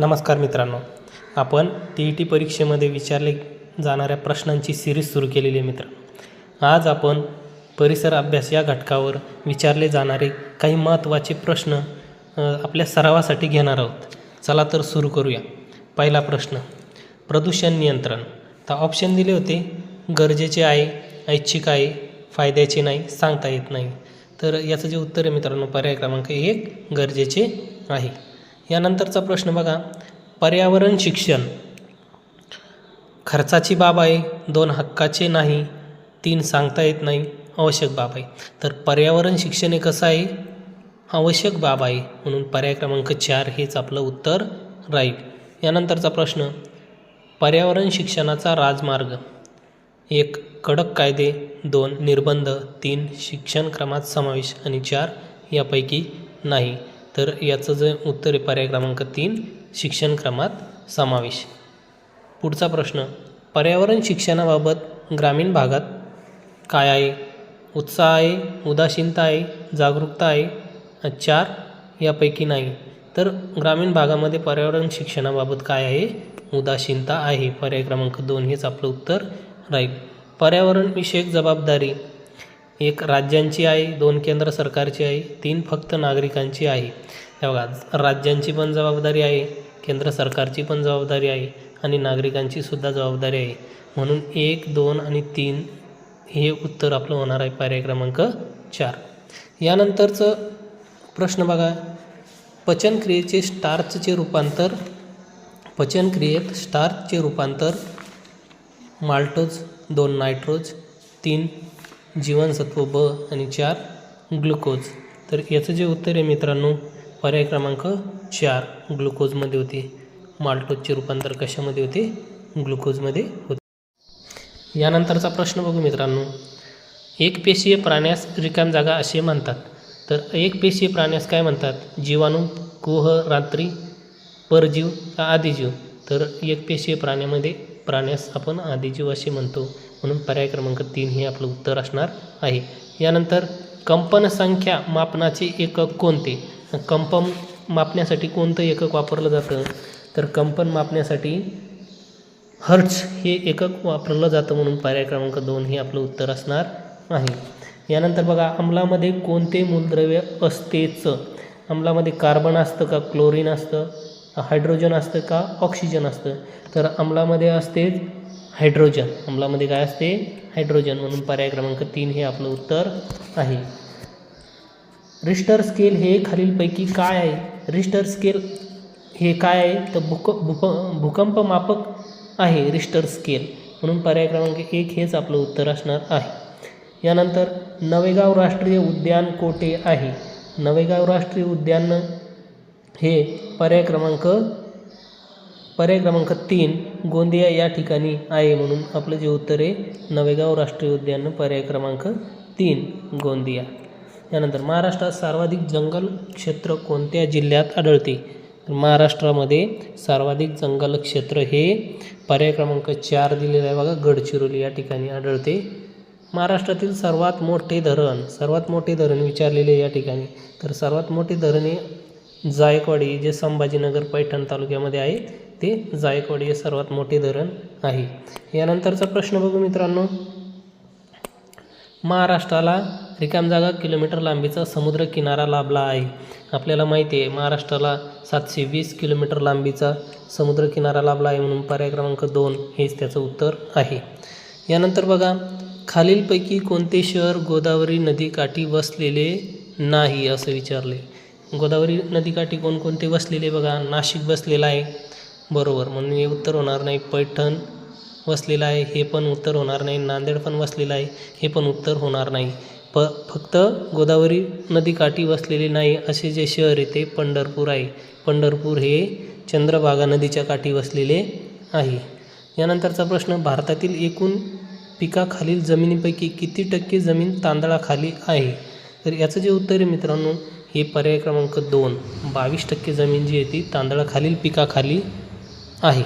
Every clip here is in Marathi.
नमस्कार मित्रांनो. आपण टी ई टी परीक्षेमध्ये विचारले जाणाऱ्या प्रश्नांची सिरीज सुरू केलेली आहे मित्र आज आपण परिसर अभ्यास या घटकावर विचारले जाणारे काही महत्त्वाचे प्रश्न आपल्या सरावासाठी घेणार आहोत. चला तर सुरू करूया. पहिला प्रश्न प्रदूषण नियंत्रण. तर ऑप्शन दिले होते गरजेचे आहे ऐच्छिक आहे फायद्याचे नाही सांगता येत नाही. तर याचं जे उत्तर आहे मित्रांनो पर्याय क्रमांक एक गरजेचे आहे. यानंतरचा प्रश्न बघा. पर्यावरण शिक्षण. खर्चाची बाब आहे. दोन हक्काचे नाही. तीन सांगता येत नाही. आवश्यक बाब आहे. तर पर्यावरण शिक्षण हे कसं आहे? आवश्यक बाब आहे. म्हणून पर्याय क्रमांक चार हेच आपलं उत्तर राहील. यानंतरचा प्रश्न. पर्यावरण शिक्षणाचा राजमार्ग. एक कडक कायदे. दोन निर्बंध. तीन शिक्षण क्रमात समावेश. आणि चार यापैकी नाही. तर याचं जे उत्तर आहे पर्याय क्रमांक तीन शिक्षण क्रमात समावेश. पुढचा प्रश्न पर्यावरण शिक्षणाबाबत ग्रामीण भागात काय आहे? उत्साह आहे उदासीनता आहे जागरूकता आहे? चार यापैकी नाही. तर ग्रामीण भागामध्ये पर्यावरण शिक्षणाबाबत काय आहे? उदासीनता आहे. पर्याय क्रमांक दोन हेच आपलं उत्तर राहील. पर्यावरणविषयक जबाबदारी एक राज्यांची आहे दोन केंद्र सरकारची आहे तीन फक्त नागरिकांची आहे हे बघा राज्यांची पण जबाबदारी आहे केंद्र सरकारची पण जबाबदारी आहे आणि नागरिकांची सुद्धा जबाबदारी आहे. म्हणून एक दोन आणि तीन हे उत्तर आपलं होणार आहे पर्याय क्रमांक चार. यानंतरचं प्रश्न बघा. पचनक्रियेचे स्टार्चचे रूपांतर पचनक्रियेत स्टार्चचे रूपांतर माल्टोज दोन नायट्रोज तीन जीवनसत्व ब आणि चार ग्लुकोज. तर याचं जे उत्तर आहे मित्रांनो पर्याय क्रमांक चार ग्लुकोजमध्ये होते. माल्टोजचे रूपांतर कशामध्ये होते? ग्लुकोजमध्ये होते. यानंतरचा प्रश्न बघू मित्रांनो. एकपेशीय प्राण्यास रिकाम जागा असे म्हणतात. तर एकपेशीय प्राण्यास काय म्हणतात? जीवाणू कुह रात्री परजीव का आदिजीव. तर एकपेशीय प्राण्यामध्ये प्राण्यास आपण आदिजीव असे म्हणतो. म्हणून पर्याय क्रमांक तीन हे आपलं उत्तर असणार आहे. यानंतर कंपन संख्या मापनाचे एकक कोणते? कंपन मापण्यासाठी कोणतं एकक वापरलं जातं? तर कंपन मापण्यासाठी हर्ट्स हे एकक वापरलं जातं म्हणून पर्याय क्रमांक दोन हे आपलं उत्तर असणार आहे. यानंतर बघा अंमलामध्ये कोणते मूलद्रव्य असतेच? अंमलामध्ये कार्बन असतं का? क्लोरीन असतं? हायड्रोजन असतं का? ऑक्सिजन असतं. तर अंमलामध्ये असते हायड्रोजन. अंमलामध्ये काय असते? हायड्रोजन म्हणून पर्याय क्रमांक तीन हे आपलं उत्तर आहे. रिस्टर स्केल हे खालीलपैकी काय आहे? रिस्टर स्केल हे काय आहे? तर भूक भूक भूकंप मापक आहे रिस्टर स्केल. म्हणून पर्याय क्रमांक एक हेच आपलं उत्तर असणार आहे. यानंतर नवेगाव राष्ट्रीय उद्यान कोठे आहे? नवेगाव राष्ट्रीय उद्यान हे पर्याय क्रमांक पर्याय क्रमांक तीन गोंदिया या ठिकाणी आहे म्हणून आपलं जे उत्तर आहे नवेगाव राष्ट्रीय उद्यान पर्याय क्रमांक तीन गोंदिया. यानंतर महाराष्ट्रात सर्वाधिक जंगल क्षेत्र कोणत्या जिल्ह्यात आढळते? तर महाराष्ट्रामध्ये सर्वाधिक जंगल क्षेत्र हे पर्याय क्रमांक चार दिलेलं आहे बघा गडचिरोली या ठिकाणी आढळते. महाराष्ट्रातील सर्वात मोठे धरण सर्वात मोठे धरण विचारलेले या ठिकाणी. तर सर्वात मोठे धरण हे जायकवाडी जे संभाजीनगर पैठण तालुक्यामध्ये आहे ते जायकवाडी हे सर्वात मोठे धरण आहे. यानंतरचा प्रश्न बघू मित्रांनो. महाराष्ट्राला रिकाम जागा किलोमीटर लांबीचा समुद्र किनारा लाभला आहे. आपल्याला माहिती आहे महाराष्ट्राला सातशे वीस किलोमीटर लांबीचा समुद्र किनारा लाभला आहे म्हणून पर्याय क्रमांक दोन हेच त्याचं उत्तर आहे. यानंतर बघा खालीलपैकी कोणते शहर गोदावरी नदीकाठी वसलेले नाही असं विचारले. गोदावरी नदीकाठी कोणकोणते वसलेले बघा नाशिक वसलेलं आहे. बरोबर म्हणून हे उत्तर होणार नाही. पैठण वसलेलं आहे हे पण उत्तर होणार नाही. नांदेड पण वसलेलं आहे हे पण उत्तर होणार नाही. प फक्त गोदावरी नदीकाठी वसलेले नाही असे जे शहर आहे ते पंढरपूर आहे. पंढरपूर हे चंद्रभागा नदीच्या काठी वसलेले आहे. यानंतरचा प्रश्न भारतातील एकूण पिकाखालील जमिनीपैकी किती टक्के जमीन तांदळाखाली आहे? तर याचं जे उत्तर आहे मित्रांनो हे पर्याय क्रमांक दोन. बावीस टक्के जमीन जी आहे ती तांदळाखालील पिकाखाली आहे.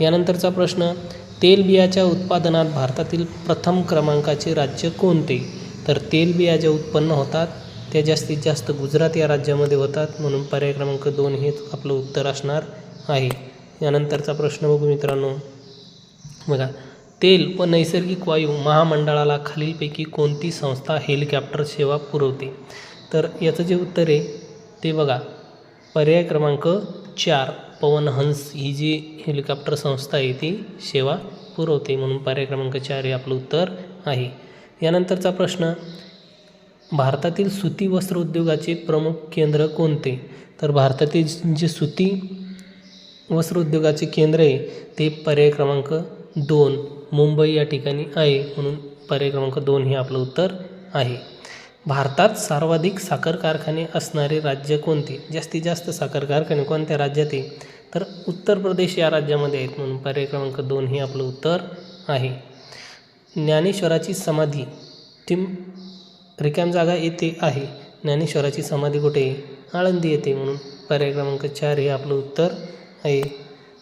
यानंतरचा प्रश्न तेलबियाच्या उत्पादनात भारतातील प्रथम क्रमांकाचे राज्य कोणते? तर तेलबिया ज्या उत्पन्न होतात त्या जास्तीत जास्त गुजरात या राज्यामध्ये होतात म्हणून पर्याय क्रमांक दोन हेच आपलं उत्तर असणार आहे. यानंतरचा प्रश्न बघू मित्रांनो. बघा तेल व नैसर्गिक वायू महामंडळाला खालीलपैकी कोणती संस्था हेलिकॉप्टर सेवा पुरवते? तर याचं जे उत्तर आहे ते बघा. पर्याय क्रमांक चार पवनहंस ही जी हेलिकॉप्टर संस्था आहे ती सेवा पुरवते म्हणून पर्याय क्रमांक चार हे आपलं उत्तर आहे. यानंतरचा प्रश्न भारतातील सुती वस्त्र उद्योगाचे प्रमुख केंद्र कोणते? तर भारतातील जे सुती वस्त्र उद्योगाचे केंद्र आहे ते पर्याय क्रमांक दोन मुंबई या ठिकाणी आहे म्हणून पर्याय क्रमांक दोन हे आपलं उत्तर आहे. भारतात सर्वाधिक साखर कारखाने असणारे राज्य कोणते? जास्तीत जास्त साखर कारखाने कोणत्या राज्यात आहे? तर उत्तर प्रदेश या राज्यामध्ये आहेत म्हणून पर्याय क्रमांक दोन हे आपलं उत्तर आहे. ज्ञानेश्वराची समाधी टिम रिकाम जागा येथे आहे. ज्ञानेश्वराची समाधी कुठे आहे? आळंदी येते म्हणून पर्याय क्रमांक चार हे आपलं उत्तर आहे.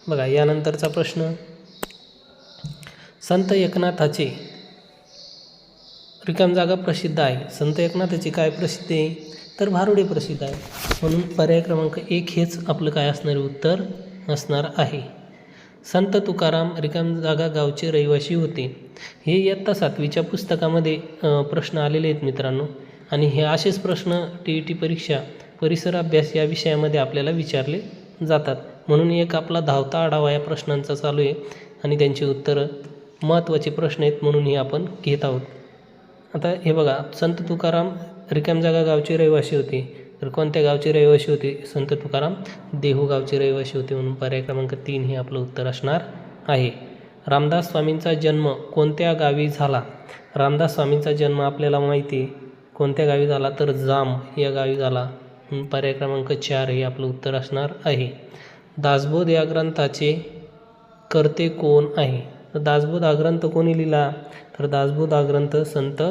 बघा यानंतरचा प्रश्न. संत एकनाथाचे रिकाम जागा प्रसिद्ध आहे. संत एकनाथाची काय प्रसिद्ध आहे? तर भारुडे प्रसिद्ध आहे. म्हणून पर्याय क्रमांक एक हेच आपलं काय असणारे उत्तर असणार आहे. संत तुकाराम रिकाम जागा गावचे रहिवासी होते. हे इयत्ता सातवीच्या पुस्तकामध्ये प्रश्न आलेले आहेत मित्रांनो. आणि हे असेच प्रश्न टी ई टी परीक्षा परिसर अभ्यास या विषयामध्ये आपल्याला विचारले जातात. म्हणून एक आपला धावता आढावा या प्रश्नांचा चालू आहे. आणि त्यांची उत्तरं महत्त्वाचे प्रश्न आहेत म्हणून हे आपण घेत आहोत. आता हे बघा संत तुकाराम रिकाम जागा गावची रहिवासी होती. तर कोणत्या गावची रहिवासी होते? संत तुकाराम देहू गावचे रहिवासी होते म्हणून पर्याय क्रमांक तीन हे आपलं उत्तर असणार आहे. रामदास स्वामींचा जन्म कोणत्या गावी झाला? रामदास स्वामींचा जन्म आपल्याला माहिती कोणत्या गावी झाला? तर जाम या गावी झाला. पर्याय क्रमांक चार हे आपलं उत्तर असणार आहे. दासबोध या ग्रंथाचे करते कोण आहे? तर दासबोध हा ग्रंथ कोणी लिहिला? तर दासबोध हा ग्रंथ संत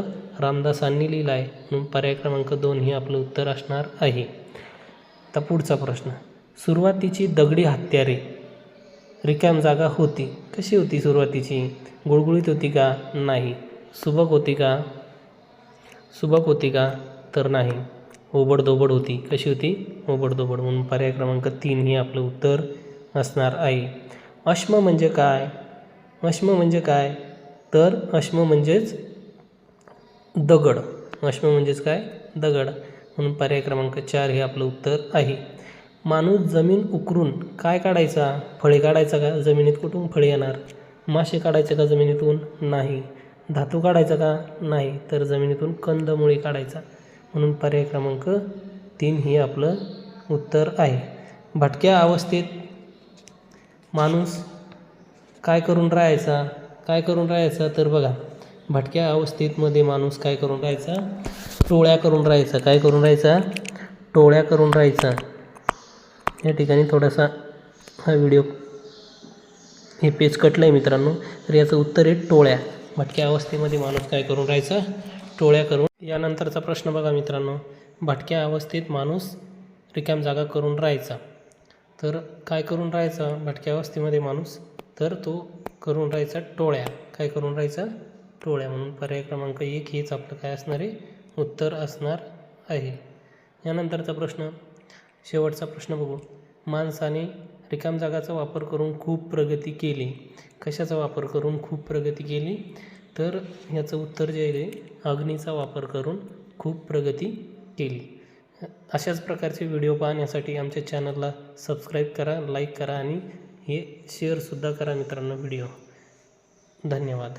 रामदासांनी लिहिला आहे. म्हणून पर्याय क्रमांक दोन हे आपलं उत्तर असणार आहे. आता पुढचा प्रश्न. सुरुवातीची दगडी हत्यारे रिकाम जागा होती. कशी होती सुरुवातीची? गुळगुळीत होती का? नाही. सुबक होती का? सुबक होती का? तर नाही. ओबडधोबड होती. कशी होती? ओबडधोबड. म्हणून पर्याय क्रमांक तीन हे आपलं उत्तर असणार आहे. अश्म म्हणजे काय? अश्म म्हणजे काय? तर अश्म म्हणजेच दगड. अश्म म्हणजेच काय? दगड. म्हणून पर्याय क्रमांक चार हे आपलं उत्तर आहे. माणूस जमीन उकरून काय काढायचा? फळे काढायचा का? जमिनीत कुठून फळे येणार? मासे काढायचे का जमिनीतून? नाही. धातू काढायचा का? नाही. तर जमिनीतून कंदमुळे काढायचा. म्हणून पर्याय क्रमांक तीन हे आपलं उत्तर आहे. भटक्या अवस्थेत माणूस काय करून राहायचा? काय करून राहायचा? तर बघा भटक्या अवस्थेतमध्ये माणूस काय करून राहायचा? टोळ्या करून राहायचा. काय करून राहायचा? टोळ्या करून राहायचा. या ठिकाणी थोडासा हा व्हिडिओ हे पेज कटलं आहे मित्रांनो तर याचं उत्तर आहे टोळ्या. भटक्या अवस्थेमध्ये माणूस काय करून राहायचा? टोळ्या करून. यानंतरचा प्रश्न बघा मित्रांनो भटक्या अवस्थेत माणूस रिकाम जागा करून राहायचा. तर काय करून राहायचा? भटक्या अवस्थेमध्ये माणूस तर तो करून राहायचा टोळ्या. काय करून राहायचा? टोळ्या म्हणून पर्याय क्रमांक एक हेच आपलं काय असणार? आहे उत्तर असणार आहे. यानंतरचा प्रश्न. शेवटचा प्रश्न बघू. माणसाने रिकाम जागाचा वापर करून खूप प्रगती केली. कशाचा वापर करून खूप प्रगती केली? तर ह्याचं उत्तर जे आहे अग्नीचा वापर करून खूप प्रगती केली. अशाच प्रकारचे व्हिडिओ पाहण्यासाठी आमच्या चॅनलला सबस्क्राईब करा लाईक करा आणि हे शेअरसुद्धा करा मित्रांनो व्हिडिओ. धन्यवाद.